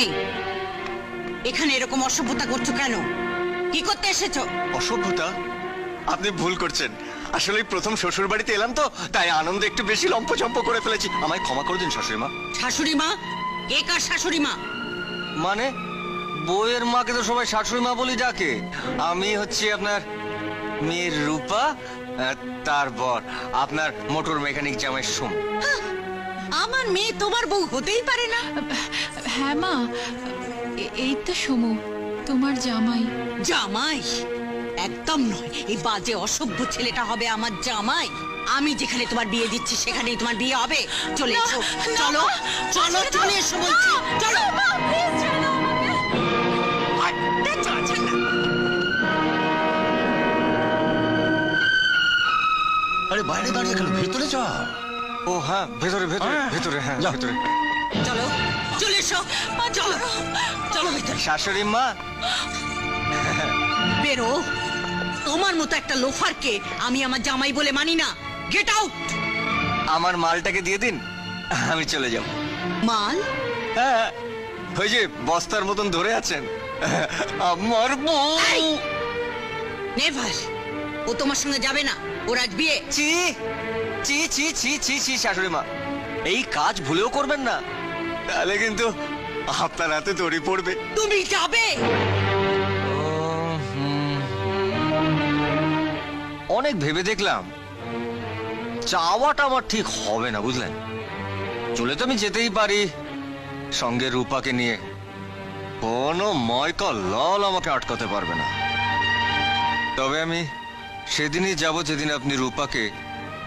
তুমি? এখানে এরকম অসভ্যতা করছ কেন? কি করতে এসেছ? অসভ্যতা? আপনি ভুল করছেন। আসলে প্রথম শ্বশুর বাড়িতে এলাম তো তাই আনন্দে একটু বেশি লম্পচম্প করে ফেলেছি। আমায় ক্ষমা করে দিন শাশুড়ি মা শাশুড়ি মা? কে কার শাশুড়ি মা? মানে? বউয়ের মাকে তো সবাই শাশুড়ি মা বলি ডাকে। আমি হচ্ছি আপনার মেয়ের রূপা তারপর আপনার মোটর মেকানিক জামাই সোম। আমার মেয়ে তোমার বউ হতেই পারে না। হ্যাঁ মা এই তো সমু তোমার জামাই। জামাই? একদম নয়। এই বাজে অসভ্য ছেলেটা হবে আমার জামাই। আমি যেখানে তোমার বিয়ে দিচ্ছি সেখানেই তোমার বিয়ে হবে। চলে এসো। চলো চলো চলে এসো বলছি। চলো। আরে বাইরে দাঁড়িয়ে গেল ভেতরে যা ও হ্যাঁ ভেতরে ভেতরে ভেতরে হ্যাঁ। ভেতরে। চলো। চলো ভিতরে। শাশুড়ি মা। বেরো। তোমার মতো একটা লোফারকে আমি আমার জামাই বলে মানি না। গেট আউট আমার মালটাকে দিয়ে দিন আমি চলে যাব। মাল? হ্যাঁ ওই যে বস্তার মতন ধরে আছেন। আমার বউ। নেভার ও তোমার সঙ্গে যাবে না। ওর আজ বিয়ে। চি চি চি চি চি চি শাশুড়ি মা। এই কাজ ভুলেও করবেন না। তাহলে কিন্তু আপনার হাতে দড়ি পড়বে। তুমি যাবে? অনেক ভেবে দেখলাম চাওয়াটা আমার ঠিক হবে না বুঝলেন? চলে তো আমি যেতেই পারি। সঙ্গে রূপাকে নিয়ে কোনো ময়কা লল আমাকে আটকাতে পারবে না। তবে আমি সেদিনই যাব যেদিন আপনি রূপাকে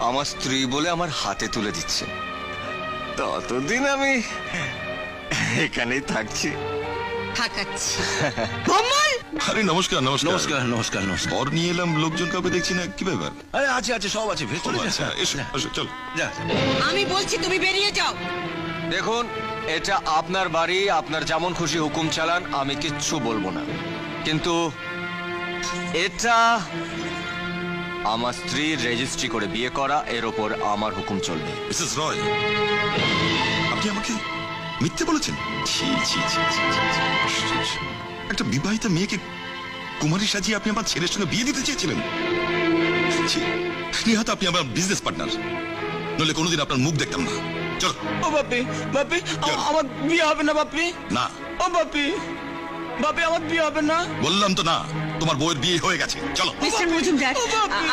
আমার স্ত্রী বলে আমার হাতে তুলে দিচ্ছে ততদিন আমি এখানেই থাকছি। থাকাচ্ছি। আরে নমস্কার নমস্কার। নমস্কার নমস্কার নমস্কার। বর নিয়ে এলাম লোকজন কাউকে দেখছি না কি ব্যাপার? আরে আছে আছে সব আছে ভেতরে আচ্ছা এসো এসো চল। যা। আমি বলছি তুমি বেরিয়ে যাও। দেখুন এটা আপনার বাড়ি আপনার যেমন খুশি হুকুম চালান আমি কিচ্ছু বলব না। কিন্তু এটা আমার স্ত্রীর রেজিস্ট্রি করে বিয়ে করা এর ওপর আমার হুকুম চলবে। মিসেস রয় আপনি আমাকে মিথ্যে বলেছেন? ছি ছি ছি। একটা বিবাহিত মেয়েকে কুমারী সাজিয়ে আপনি আমার ছেলের সঙ্গে বিয়ে দিতে চেয়েছিলেন? নিহত আপনি আমার বিজনেস পার্টনার নলে কোনোদিন আপনার মুখ দেখতাম না। চলো। ও বাপি বাপি আমার বিয়ে হবে না বাপি। না। ও বাপি। বাপি আমার বিয়ে হবে না। বললাম তো না তোমার বউয়ের বিয়ে হয়ে গেছে। চলো। মিস্টার মজুমদার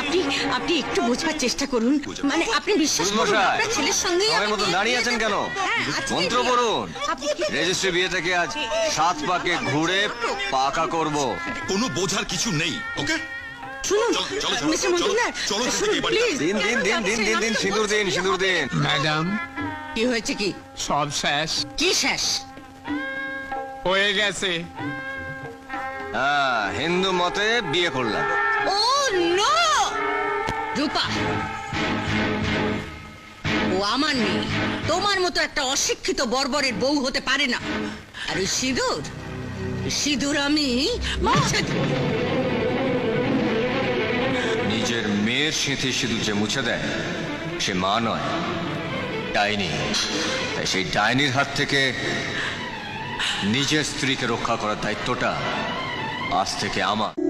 আপনি আপনি একটু বোঝার চেষ্টা করুন। মানে আপনি বিশ্বাস করুন আপনার ছেলের সঙ্গে আমার মতো দাঁড়িয়ে আছেন কেন? মন্ত্র পড়ুন। রেজিস্ট্রি বিয়েটাকে আজ সাত পাকে ঘুরে পাকা করব। কোনো বোঝার কিছু নেই ওকে? ম্যাডাম কি হয়েছে কি? সব শেষ। কি শেষ? হয়ে গেছে। হ্যাঁ হিন্দু মতে বিয়ে করলাম। ও নো! রূপা ও আমার মেয়ে। তোমার মতো একটা অশিক্ষিত বর্বরের বউ হতে পারে না। আর ওই সিঁদুর সিঁদুর আমি মুছে দেব। নিজের মেয়ের সিঁথি সিঁদুর যে মুছে দেয় সে মা নয় ডাইনি। তাই সেই ডাইনির হাত থেকে নিজের স্ত্রীকে রক্ষা করার দায়িত্বটা আজ থেকে আমার।